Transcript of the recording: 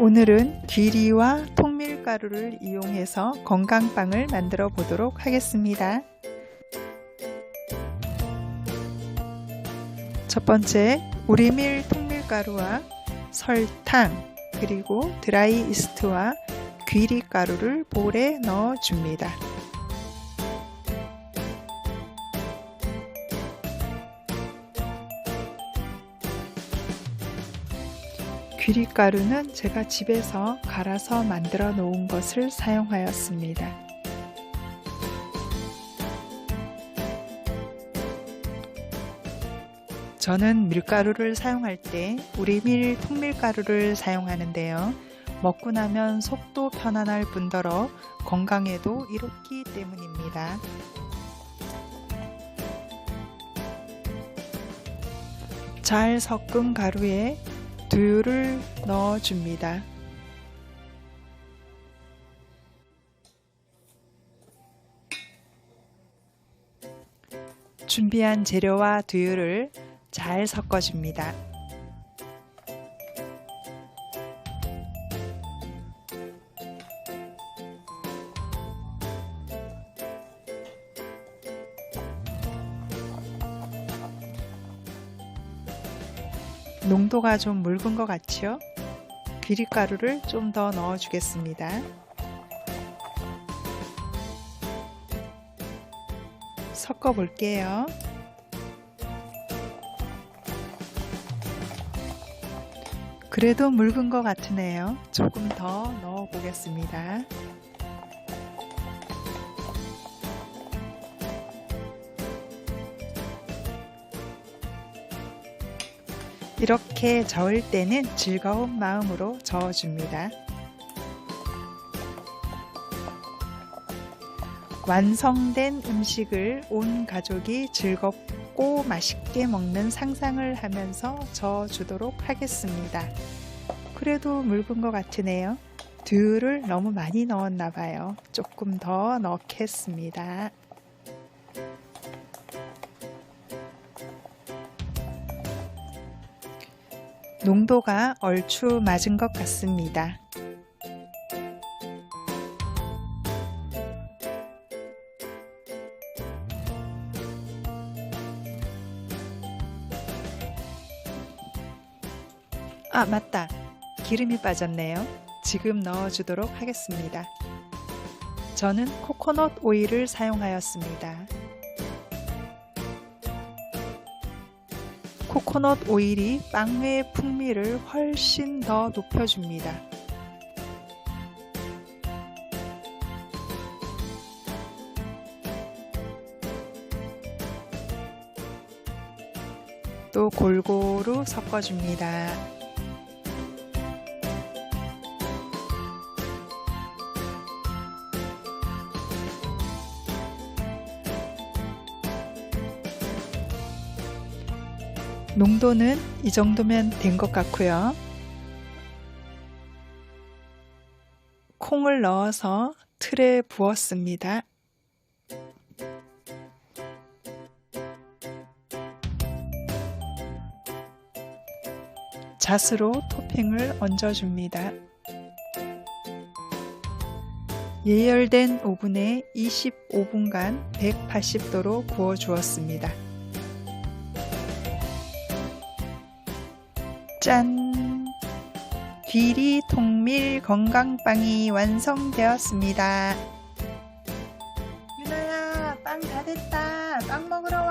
오늘은 귀리와 통밀가루를 이용해서 건강빵을 만들어 보도록 하겠습니다. 첫 번째, 우리밀 통밀가루와 설탕, 그리고 드라이 이스트와 귀리가루를 볼에 넣어 줍니다. 귀리가루는 제가 집에서 갈아서 만들어 놓은 것을 사용하였습니다. 저는 밀가루를 사용할 때 우리밀 통밀가루를 사용하는데요. 먹고 나면 속도 편안할 뿐더러 건강에도 이롭기 때문입니다. 잘 섞은 가루에 두유를 넣어줍니다. 준비한 재료와 두유를 잘 섞어줍니다. 농도가 좀 묽은 것 같지요? 비릿가루를 좀 더 넣어 주겠습니다. 섞어 볼게요. 그래도 묽은 것 같으네요. 조금 더 넣어 보겠습니다. 이렇게 저을 때는 즐거운 마음으로 저어줍니다. 완성된 음식을 온 가족이 즐겁고 맛있게 먹는 상상을 하면서 저어주도록 하겠습니다. 그래도 묽은 것 같으네요. 두유를 너무 많이 넣었나 봐요. 조금 더 넣겠습니다. 농도가 얼추 맞은 것 같습니다. 아, 맞다. 기름이 빠졌네요. 지금 넣어주도록 하겠습니다. 저는 코코넛 오일을 사용하였습니다. 코코넛 오일이 빵의 풍미를 훨씬 더 높여줍니다. 또 골고루 섞어줍니다. 농도는 이 정도면 된 것 같고요. 콩을 넣어서 틀에 부었습니다. 잣으로 토핑을 얹어줍니다. 예열된 오븐에 25분간 180도로 구워 주었습니다. 짠! 귀리 통밀 건강빵이 완성되었습니다. 유나야, 빵 다 됐다. 빵 먹으러 와.